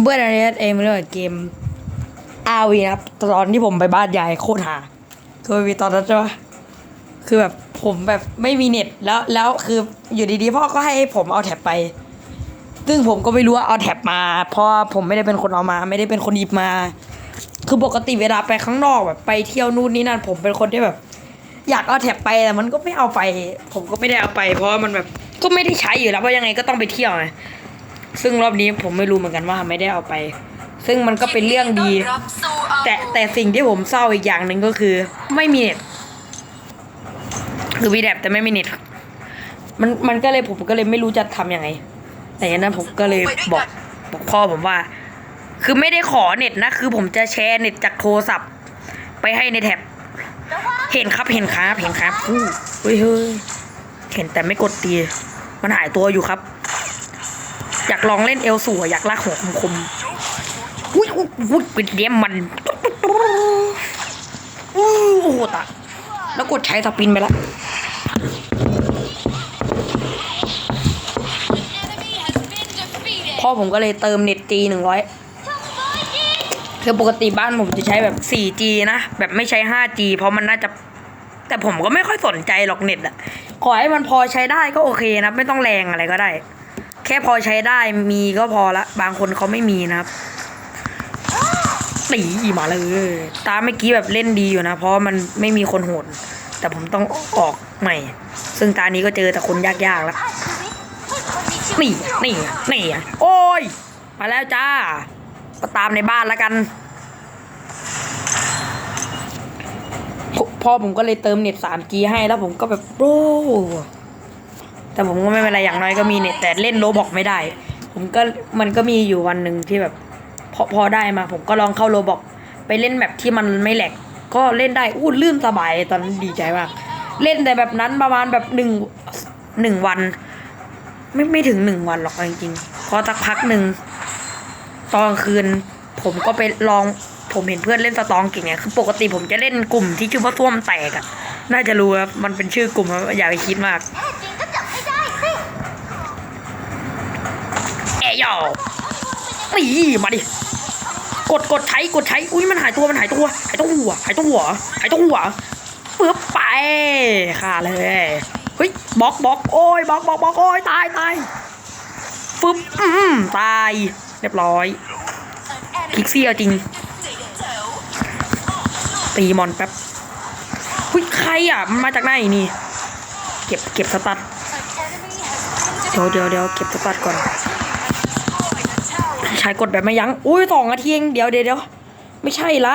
เบื่อนอะไรเองเรื่องเกมอาวีนะครับตอนที่ผมไปบ้านยายโคตรหาคือมีตอนนั้นใช่ปะคือแบบผมแบบไม่มีเน็ตแล้วแล้วคืออยู่ดีๆพ่อก็ให้ผมเอาแท็บไป ซึ่งผมก็ไม่รู้ว่าเอาแท็บมาเพราะผมไม่ได้เป็นคนเอามา ไม่ได้เป็นคนหยิบมา คือปกติเวลาไปข้างนอกแบบไปเที่ยวนู่นนี่นั่นผมเป็นคนที่แบบ อยากเอาแท็บไปแต่มันก็ไม่เอาไป ผมก็ไม่ได้เอาไป เพราะมันแบบก็ไม่ได้ใช้อยู่แล้วเพราะยังไงก็ต้องไปเที่ยวไง ซึ่งรอบนี้ผมไม่รู้เหมือนกันว่าไม่ได้เอาไป ซึ่งมันก็เป็นเรื่องดี แต่แต่สิ่งที่ผมเศร้าอีกอย่างหนึ่งก็คือ ไม่มีเน็ตคือมีแดบแต่ไม่มีเน็ตมันมันก็เลยผมก็เลยไม่รู้จะทำยังไง แต่อย่างนั้นผมก็เลยบอกบอกพ่อผมว่า คือไม่ได้ขอเน็ตนะ คือผมจะแชร์เน็ตจากโทรศัพท์ ไปให้ในแท็บเห็นครับเห็นครับเห็นครับอู้เฮ้ยเฮ้ยเห็นแต่ไม่กดตี มันหายตัวอยู่ครับ อยากลองเล่นเอลสูอะอยากลากหัวคมๆอุ้ยอุ้ยปิดเดียมมันอู้โอ้โหตะแล้วกดใช้สปินไปแล้วพ่อผมก็เลยเติมเน็ตจีหนึ่งร้อยคือปกติบ้านผมจะใช้แบบ 4G นะ แบบไม่ใช้ 5G เพราะมันน่าจะ แต่ผมก็ไม่ค่อยสนใจหรอกเน็ตอะขอให้มันพอใช้ได้ก็โอเคนะ ไม่ต้องแรงอะไรก็ได้ แค่พอใช้ได้มีก็พอละ บางคนเขาไม่มีนะครับตีมาเลย ตาเมื่อกี้แบบเล่นดีอยู่นะ เพราะมันไม่มีคนโหด แต่ผมต้องออกใหม่ ซึ่งตานี้ก็เจอแต่คนยากๆแล้วนี่นี่นี่โอ้ย มาแล้วจ้ามาตามในบ้านแล้วกันพ่อผมก็เลยเติมเน็ต 3G ให้แล้วผมก็แบบโอ้ แต่ผมก็ไม่เป็นไรอย่างน้อยก็มีเน็ตแต่เล่นโลบอกไม่ได้ ผมก็มันก็มีอยู่วันหนึ่งที่แบบพอพอได้มา ผมก็ลองเข้าโลบอกไปเล่นแบบที่มันไม่แหลกก็เล่นได้อู้ลื่นสบายตอนนั้นดีใจมาก เล่นแต่แบบนั้นประมาณแบบหนึ่งหนึ่งวัน ไม่ไม่ถึงหนึ่งวันหรอกจริงๆพอสักพักหนึ่งตอนคืน ผมก็ไปลองผมเห็นเพื่อนเล่นสตองเก่งไงคือปกติผมจะเล่นกลุ่มที่ชื่อว่าส้วมแตกอะน่าจะรู้ครับมันเป็นชื่อกลุ่มอย่าไปคิดมาก ยอนี่มาดิ กดกดใช้กดใช้ อุ้ยมันหายตัวมันหายตัวหายตัวหัวหายตัวหัวหายตัวหัวปึ๊บไปฆ่าเลยเฮ้ยบล็อกบล็อกโอ้ยบล็อกบล็อกบล็อกโอ้ยตายตายปึ๊บอืมตายเรียบร้อยคิกซี่เอาจริง ตีมอนแป๊บหุ้ยใครอะมันมาจากไหนนี่ เก็บเก็บสตัดเดี๋ยวเดี๋ยวเดี๋ยวเก็บสตัดก่อน ใช้กดแบบไม่ยั้ง อุ้ยสองนาทีเองเดี๋ยวเดี๋ยวเดี๋ยวไม่ใช่ละ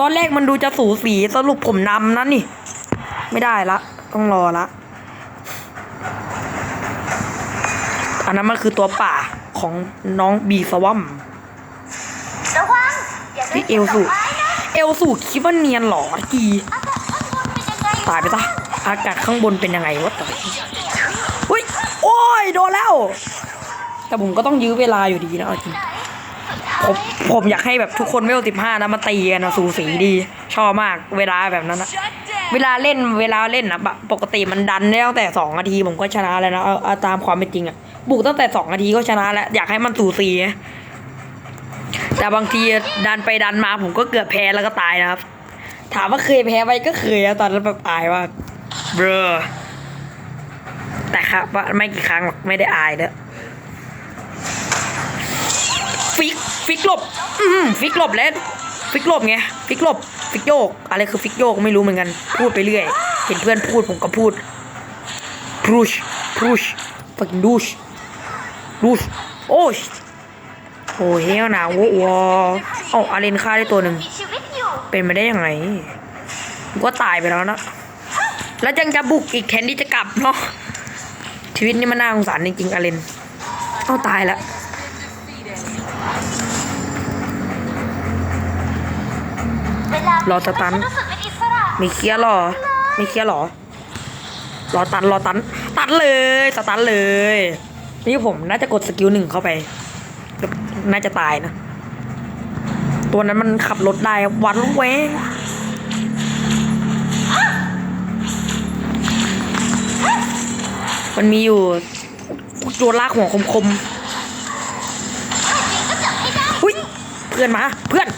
ตอนแรกมันดูจะสูสีสรุปผมนำนั่นนี่ ไม่ได้ละ ต้องรอละ อันนั้นมันคือตัวป่าของน้องบีสวัมระวังอย่าพี่เอลสูเอลสูคิดว่าเนียนเหรอกีอากาศข้างบนเป็นยังไงตายไปซะอากาศข้างบนเป็นยังไงวะต่อยอุ้ย โอ้ย โดนแล้ว แต่ผมก็ต้องยื้อเวลาอยู่ดีนะเอาจริง ผมผมอยากให้แบบทุกคนเวลสิบห้านะมาตีกันนะสูสีดี ชอบมากเวลาแบบนั้นนะเวลาเล่นเวลาเล่นนะปกติมันดันได้ตั้งแต่สองนาทีผมก็ชนะแล้วนะเอาเอาตามความเป็นจริงอะบุกตั้งแต่สองนาทีก็ชนะแล้วอยากให้มันสูสีแต่บางทีดันไปดันมาผมก็เกือบแพ้แล้วก็ตายนะครับ ถามว่าเคยแพ้ไหมก็เคยนะตอนนั้นแบบอายว่าเบรอแต่ครับว่าไม่กี่ครั้งหรอกไม่ได้อายเด้อ ฟิกฟิกหลบ อืมฟิกหลบแล้วฟิกหลบไงฟิกหลบฟิกโยก อะไรคือฟิกโยกไม่รู้เหมือนกัน พูดไปเรื่อย เห็นเพื่อนพูดผมก็พูดพูชพูชฟักดูชดูชโอ้ยโอ้ยเฮลหนาววอเอ้าอาเลนฆ่าได้ตัวหนึ่งมีชีวิตอยู่เป็นไปได้ยังไงกูก็ตายไปแล้วนะ แล้วยังจะบุกอีกแทนที่จะกลับเนาะชีวิตนี่มันน่าสงสารจริงๆอาเลน เอาตายแล้ว รอสตันรู้สึกเป็นอิสระมีเคลียร์หรอ มีเคลียร์หรอ รอตันรอตัน ตันเลยสตันเลย นี่ผมน่าจะกดสกิลหนึ่งเข้าไป น่าจะตายนะ ตัวนั้นมันขับรถได้วันแวงมันมีอยู่ตัวลากหัวคมๆเพื่อนมา เพื่อน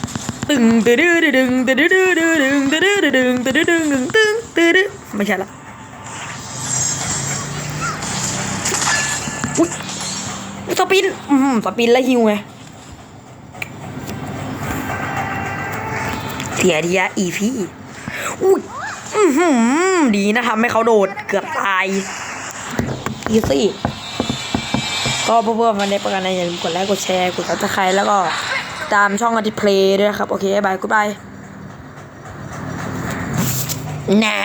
ตึงตึดึดึดึงตึดึดึดึดึงตึดึดึดึงตึดึดึงตึงตึงตึดึไม่ใช่ละอุ้ยสปินอืมสปินแล้วฮิวไงเสียดีอะอีพี่อุ้ยอือหือดีนะทำให้เขาโดดเกือบตายอีซี่ก็เพื่อนๆมาในประกันในอย่าลืมกดไลค์กดแชร์กดซับสไครแล้วก็ ตามช่องอดิเพลย์ด้วยครับ โอเคบายกูบายนะ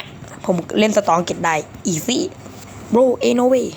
ผมเล่นสตองเก็ตได้ อีซี่ bro ain't no way